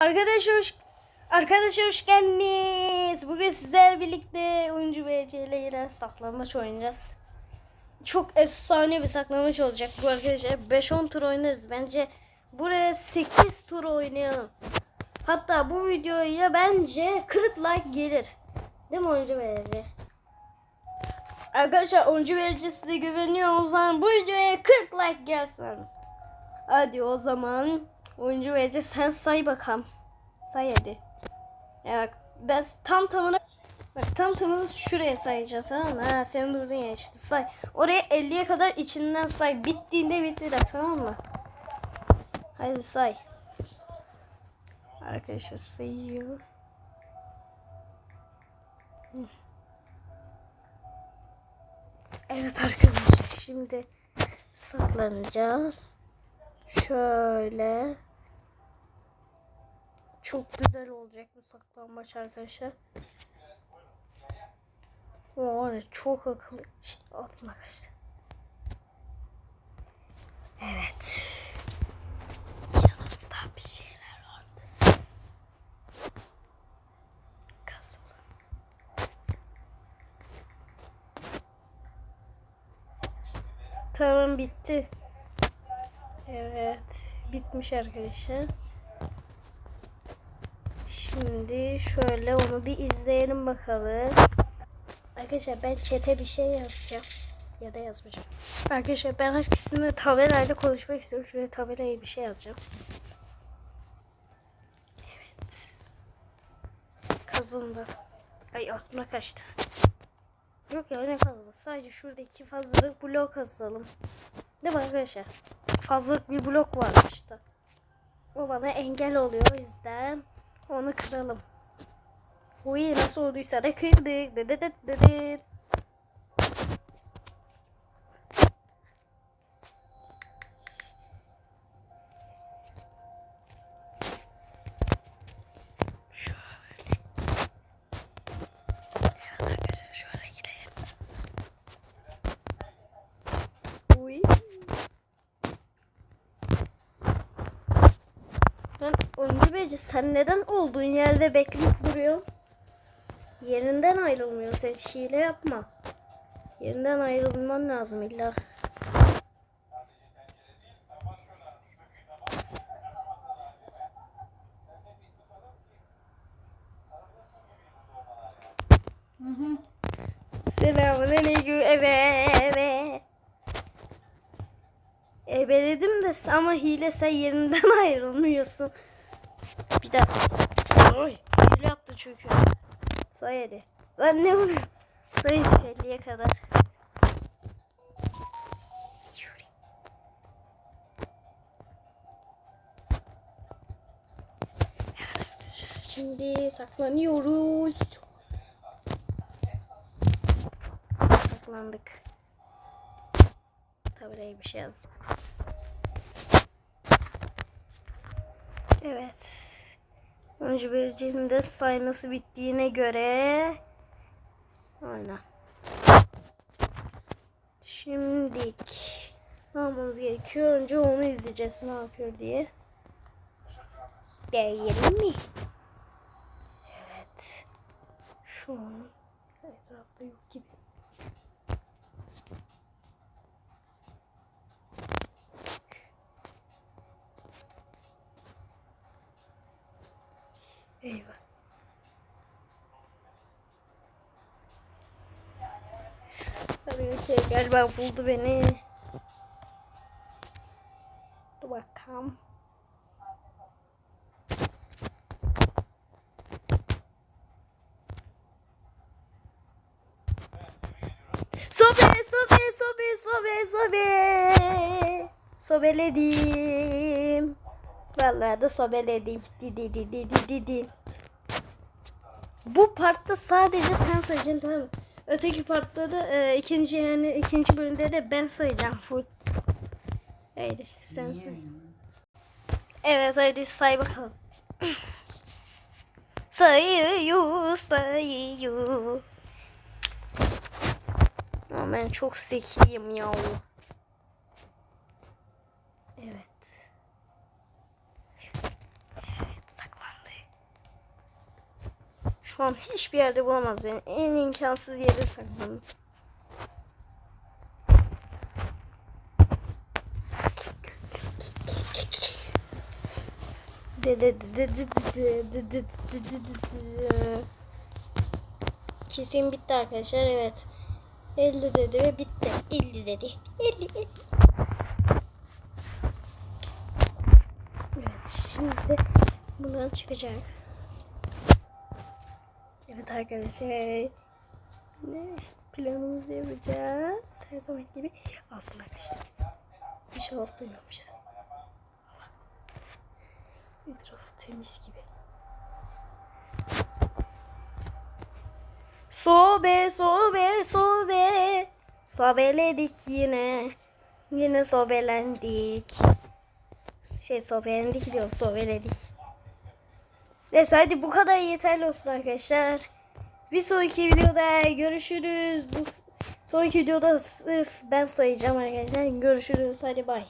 Arkadaşlar hoş, arkadaşlar hoş geldiniz. Bugün sizlerle birlikte oyuncu BC ile yine saklambaç oynayacağız. Çok efsane bir saklambaç olacak bu arkadaşlar. 5-10 tur oynarız. Bence buraya 8 tur oynayalım. Hatta bu videoya bence 40 like gelir. Değil mi oyuncu BC? Arkadaşlar oyuncu BC size güveniyor. O zaman bu videoya 40 like gelsin. Hadi o zaman oyuncu BC sen say bakalım. Say hadi. Ya ben tam tamına bak tam tamına şuraya sayacağız tamam mı? Ha sen durdun ya işte say. Oraya 50'ye kadar içinden say. Bittiğinde bitir tamam mı? Hadi say. Arkadaşlar sayıyor. Evet arkadaşlar şimdi saklanacağız. Şöyle. Çok güzel olacak bu saklanmaç arkadaşlar. O ya, çok akıllı. Şey, altıma kaçtı. Evet. Yanımda bir şeyler vardı. Kazalım. Tamam bitti. Evet. Bitmiş arkadaşlar. Şimdi şöyle onu bir izleyelim bakalım. Arkadaşlar ben çete bir şey yazacağım. Ya da yazmayacağım. Arkadaşlar ben herkesinle tabelayla konuşmak istiyorum. Şuraya tabelaya bir şey yazacağım. Evet. Kazındı. Ay aklımda kaçtı. Yok ya ne kazması. Sadece şurada iki fazlalık blok kazalım. Değil mi arkadaşlar? Fazlalık bir blok varmış da. O bana engel oluyor o yüzden onu kıralım. Uy nasıl olduysa da kırdık. Dı dı dı dı dı. Şöyle. Evet arkadaşlar şöyle gidelim. Uy. Ben Onur Beyci sen neden olduğun yerde bekleyip duruyorsun? Yerinden ayrılmıyorsun sen hile yapma. Yerinden ayrılman lazım illa. Selamünaleyküm. Evet, evet. Ebeledim de ama hile sen yerinden ayrılmıyorsun. Bir dakika. Oy. Hile yaptı çünkü. Say hadi. Ben ne vuruyorum? Say 50'ye kadar. Şimdi saklanıyoruz. Saklandık. Tabelaya bir şey yaz. Evet. Önce vericinin de sayması bittiğine göre Aynen. Şimdik ne yapmamız gerekiyor? Önce onu izleyeceğiz ne yapıyor diye. Değil mi? Evet. Şu an etrafta yok gibi. Eyvah. Hadi şey galiba buldu beni. Dur bakalım. Sobe, sobe, sobe, sobe, sobe. Sobeledim. Vallahi da sobeledim. Didi didi didi didi. Bu partta sadece sen sayacaksın tamam? Öteki partta da e, ikinci yani ikinci bölümde de ben sayacağım full. Haydi sen say. Evet hadi say bakalım. sayıyor sayıyor. Ama ben çok zekiyim ya. Şu an hiçbir yerde bulamaz beni. En imkansız yere saklandım. Kesin bitti arkadaşlar evet. 50 dedi ve bitti. 50 dedi. 50, 50. Evet şimdi bundan çıkacak. Evet arkadaşlar. Ne planımızı yapacağız. Her zaman gibi aslında arkadaşlar. İnşallah duymamışız. Etrafı temiz gibi. Sobe, sobe, sobe. Sobeledik yine. Yine sobelendik. Şey sobelendik diyorum, sobeledik. Neyse hadi bu kadar yeterli olsun arkadaşlar. Bir sonraki videoda görüşürüz. Bu sonraki videoda sırf ben sayacağım arkadaşlar. Görüşürüz. Hadi bay.